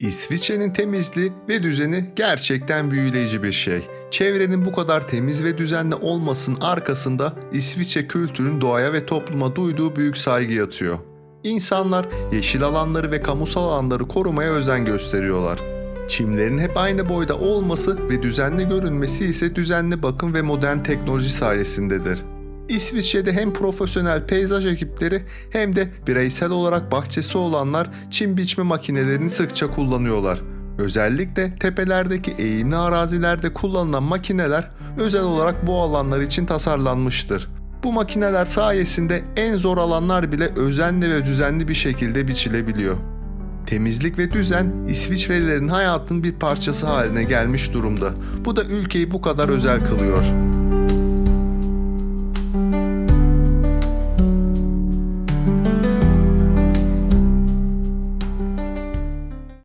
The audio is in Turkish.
İsviçre'nin temizliği ve düzeni gerçekten büyüleyici bir şey. Çevrenin bu kadar temiz ve düzenli olmasının arkasında İsviçre kültürün doğaya ve topluma duyduğu büyük saygı yatıyor. İnsanlar yeşil alanları ve kamusal alanları korumaya özen gösteriyorlar. Çimlerin hep aynı boyda olması ve düzenli görünmesi ise düzenli bakım ve modern teknoloji sayesindedir. İsviçre'de hem profesyonel peyzaj ekipleri hem de bireysel olarak bahçesi olanlar çim biçme makinelerini sıkça kullanıyorlar. Özellikle tepelerdeki eğimli arazilerde kullanılan makineler özel olarak bu alanlar için tasarlanmıştır. Bu makineler sayesinde en zor alanlar bile özenli ve düzenli bir şekilde biçilebiliyor. Temizlik ve düzen İsviçrelilerin hayatının bir parçası haline gelmiş durumda. Bu da ülkeyi bu kadar özel kılıyor.